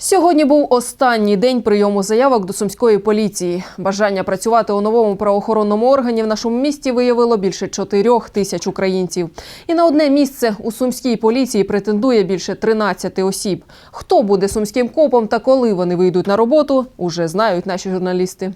Сьогодні був останній день прийому заявок до сумської поліції. Бажання працювати у новому правоохоронному органі в нашому місті виявило більше чотирьох тисяч українців. І на одне місце у сумській поліції претендує більше 13 осіб. Хто буде сумським копом та коли вони вийдуть на роботу, уже знають наші журналісти.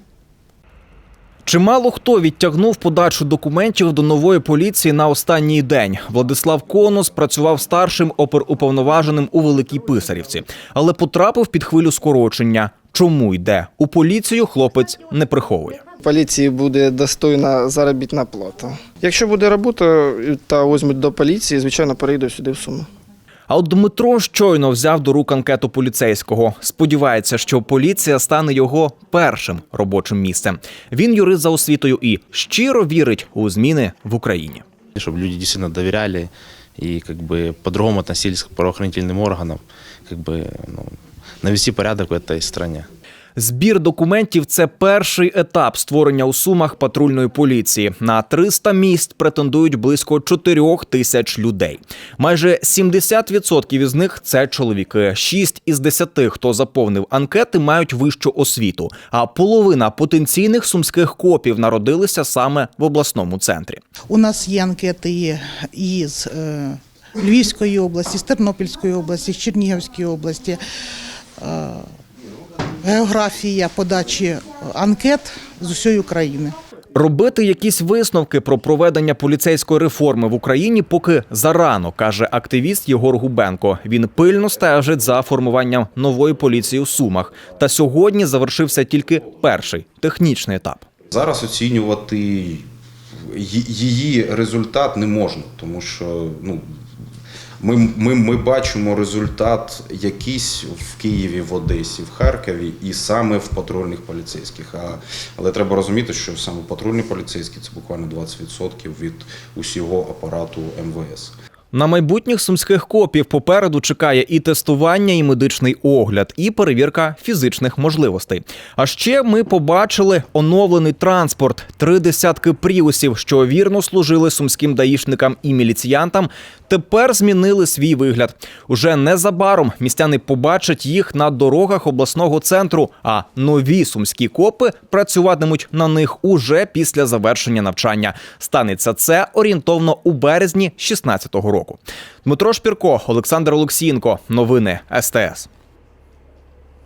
Чимало хто відтягнув подачу документів до нової поліції на останній день. Владислав Конус працював старшим оперуповноваженим у Великій Писарівці, але потрапив під хвилю скорочення. Чому йде у поліцію? Хлопець не приховує. Поліції буде достойна заробітна плата. Якщо буде робота та візьмуть до поліції, звичайно, перейду сюди в Суми. А от Дмитро щойно взяв до рук анкету поліцейського. Сподівається, що поліція стане його першим робочим місцем. Він юрист за освітою і щиро вірить у зміни в Україні. чтобы люди действительно доверяли и как бы по-другому относились к правоохранительным органам, как бы ну, навести порядок в этой стране. Збір документів це перший етап створення у сумах патрульної поліції. На 300 місць претендують близько 4 тисяч людей. Майже 70% із них це чоловіки. 6 із 10, хто заповнив анкети, мають вищу освіту. А половина потенційних сумських копів народилися саме в обласному центрі. У нас є анкети із е, Львівської області, з Тернопільської області, з Чернігівської області. Е, географія подачі анкет з усієї України. Робити якісь висновки про проведення поліцейської реформи в Україні поки зарано, каже активіст Єгор Губенко. Він пильно стежить за формуванням нової поліції у Сумах. Та сьогодні завершився тільки перший технічний етап. Зараз оцінювати її результат не можна, тому що ну, ми, ми, ми бачимо результат якийсь в Києві, в Одесі, в Харкові і саме в патрульних поліцейських. А, але треба розуміти, що саме патрульні поліцейські це буквально 20% від усього апарату МВС. На майбутніх сумських копів попереду чекає і тестування, і медичний огляд, і перевірка фізичних можливостей. А ще ми побачили оновлений транспорт, три десятки пріусів, що вірно служили сумським даїшникам і міліціянтам. Тепер змінили свій вигляд. Уже незабаром містяни побачать їх на дорогах обласного центру. А нові сумські копи працюватимуть на них уже після завершення навчання. Станеться це орієнтовно у березні 2016 року. Дмитро Шпірко, Олександр Олексієнко. Новини СТС.